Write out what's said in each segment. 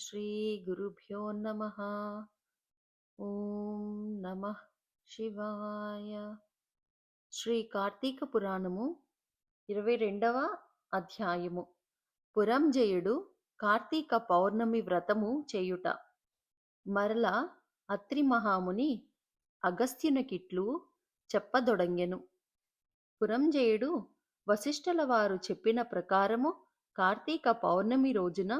श्रीगुरुभ्यो नमः ఓం నమ శివాయ శ్రీ కార్తీక పురాణము ఇరవై రెండవ అధ్యాయము పురంజయుడు కార్తీక పౌర్ణమి వ్రతము చేయుట మరల అత్రి మహాముని అగస్త్యునికిట్లు చెప్పదొడంగెను పురంజయుడు వశిష్ఠుల వారు చెప్పిన ప్రకారము కార్తీక పౌర్ణమి రోజున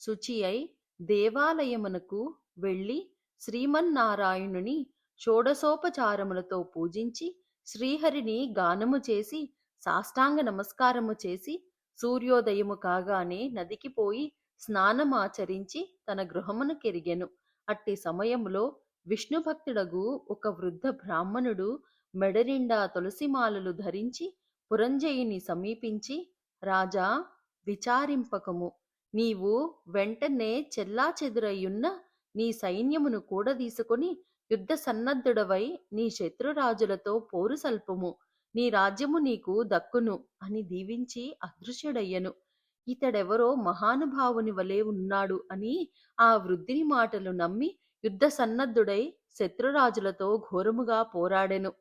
శుచి అయి దేవాలయమునకు వెళ్ళి శ్రీమన్నారాయణుని షోడసోపచారములతో పూజించి శ్రీహరిని గానము చేసి సాష్టాంగ నమస్కారము చేసి సూర్యోదయము కాగానే నదికి పోయి స్నానమాచరించి తన గృహమును కెరిగెను. అట్టి సమయములో విష్ణుభక్తుడగు ఒక వృద్ధ బ్రాహ్మణుడు మెడనిండా తులసిమాలలు ధరించి పురంజయుని సమీపించి రాజా విచారింపకము. నీవు వెంటనే చెల్లాచెదురయ్యున్న నీ సైన్యమును కూడదీసుకొని యుద్ధ సన్నద్ధుడవై నీ శత్రురాజులతో పోరు సల్పము. నీ రాజ్యము నీకు దక్కును అని దీవించి అదృశ్యుడయ్యను. ఇతడెవరో మహానుభావుని వలె ఉన్నాడు అని ఆ వృద్ధిని మాటలు నమ్మి యుద్ధ సన్నద్ధుడై శత్రురాజులతో ఘోరముగా పోరాడెను.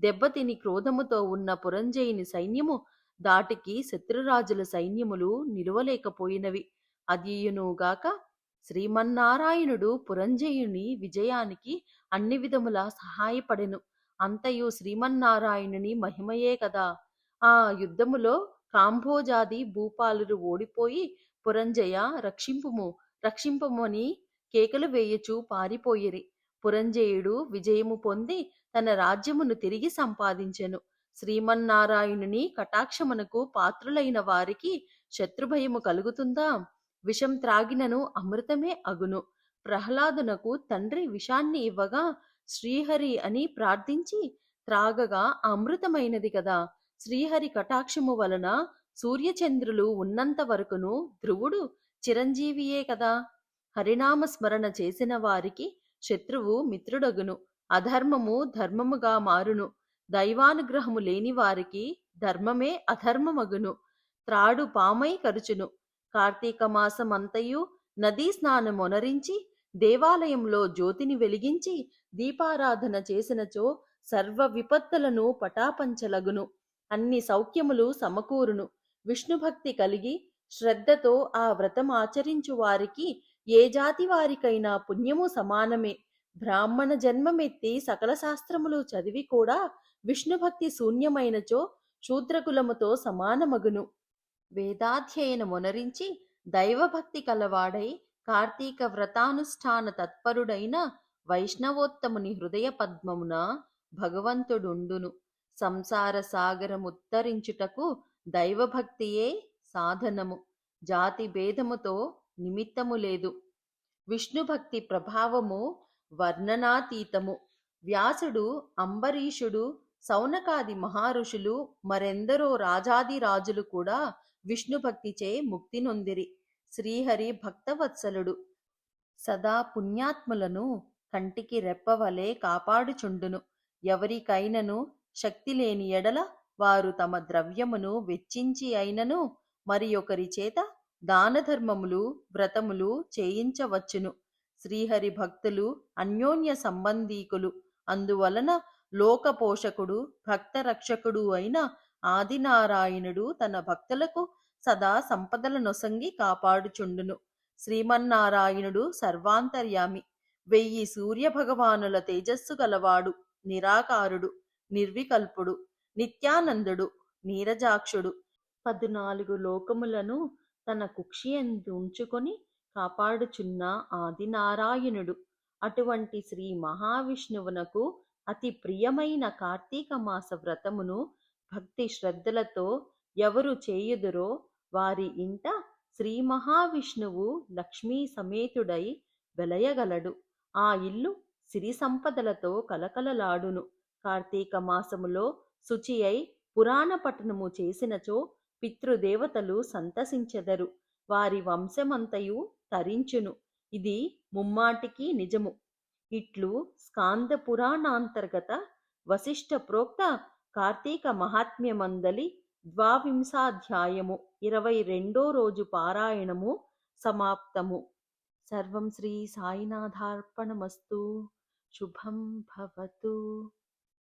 దెబ్బతిని క్రోధముతో ఉన్న పురంజయుని సైన్యము దాటికి శత్రురాజుల సైన్యములు నిలువలేకపోయినవి. అదియునుగాక శ్రీమన్నారాయణుడు పురంజయుని విజయానికి అన్ని విధములా సహాయపడెను. అంతయు శ్రీమన్నారాయణుని మహిమయే కదా. ఆ యుద్ధములో కాంభోజాది భూపాలురు ఓడిపోయి పురంజయ రక్షింపుము. రక్షింపమని కేకలు వేయచూ పారిపోయిరి. పురంజయుడు విజయము పొంది తన రాజ్యమును తిరిగి సంపాదించెను. శ్రీమన్నారాయణుని కటాక్షమునకు పాత్రులైన వారికి శత్రుభయము కలుగుతుందా? విషం త్రాగినను అమృతమే అగును. ప్రహ్లాదునకు తండ్రి విషాన్ని ఇవ్వగా శ్రీహరి అని ప్రార్థించి త్రాగగా అమృతమైనది కదా. శ్రీహరి కటాక్షము వలన సూర్యచంద్రులు ఉన్నంత వరకును ధ్రువుడు చిరంజీవియే కదా. హరినామ స్మరణ చేసిన వారికి శత్రువు మిత్రుడగును. అధర్మము ధర్మముగా మారును. దైవానుగ్రహము లేని వారికి ధర్మమే అధర్మమగును. త్రాడు పామై కరుచును. కార్తీక మాసమంతయు నదీ స్నానమొనరించి దేవాలయంలో జ్యోతిని వెలిగించి దీపారాధన చేసినచో సర్వ విపత్తులను పటాపంచలగును. అన్ని సౌఖ్యములు సమకూరును. విష్ణుభక్తి కలిగి శ్రద్ధతో ఆ వ్రతం ఆచరించు వారికి ఏ జాతి వారికైనా పుణ్యము సమానమే. బ్రాహ్మణ జన్మమెత్తి సకల శాస్త్రములు చదివి కూడా విష్ణుభక్తి శూన్యమైనచో శూద్రకులముతో సమానమగును. వేదాధ్యయనమునరించి దైవభక్తి కలవాడై కార్తీక వ్రతానుష్ఠాన తత్పరుడైన వైష్ణవోత్తముని హృదయ పద్మమున భగవంతుడుండును. సంసార సాగరముత్తరించుటకు దైవభక్తియే సాధనము. జాతి భేదముతో నిమిత్తము లేదు. విష్ణుభక్తి ప్రభావము వర్ణనాతీతము. వ్యాసుడు అంబరీషుడు సౌనకాది మహారుషులు మరెందరో రాజాది రాజులు కూడా విష్ణుభక్తిచే ముక్తి నొందిరి. శ్రీహరి భక్తవత్సలుడు. సదా పుణ్యాత్ములను కంటికి రెప్పవలే కాపాడుచుండును. ఎవరికైనను శక్తి లేని ఎడల వారు తమ ద్రవ్యమును వెచ్చించి అయినను మరి ఒకరి చేత దానధర్మములు వ్రతములు చేయించవచ్చును. శ్రీహరి భక్తులు అన్యోన్య సంబంధీకులు. అందువలన లోకపోషకుడు భక్త రక్షకుడు అయిన ఆదినారాయణుడు తన భక్తులకు సదా సంపదల నొసంగి కాపాడుచుండును. శ్రీమన్నారాయణుడు సర్వాంతర్యామి. వెయ్యి సూర్య భగవానుల తేజస్సు గలవాడు నిరాకారుడు నిర్వికల్పుడు నిత్యానందుడు నీరజాక్షుడు. పద్నాలుగు లోకములను తన కుక్షియందు ఉంచుకొని కాపాడుచున్న ఆదినారాయణుడు. అటువంటి శ్రీ మహావిష్ణువునకు అతి ప్రియమైన కార్తీక మాస వ్రతమును భక్తి శ్రద్ధలతో ఎవరు చేయుదురో వారి ఇంట శ్రీ మహావిష్ణువు లక్ష్మీ సమేతుడై వెలయగలడు. ఆ ఇల్లు సిరి సంపదలతో కలకలలాడును. కార్తీక మాసములో శుచి అయి పురాణ పఠనము చేసినచో పితృదేవతలు సంతసించెదరు. వారి వంశమంతయు తరించును. ఇది ముమ్మాటికి నిజము. ఇట్లు స్కాంద పురాణాంతర్గత వశిష్ఠ ప్రోక్త కార్తీక మహాత్మ్యమందలి ద్వావింశాధ్యాయము ఇరవై రెండో రోజు పారాయణము సమాప్తము. సర్వం శ్రీ సాయినాథార్పణమస్తు. శుభం భవతు.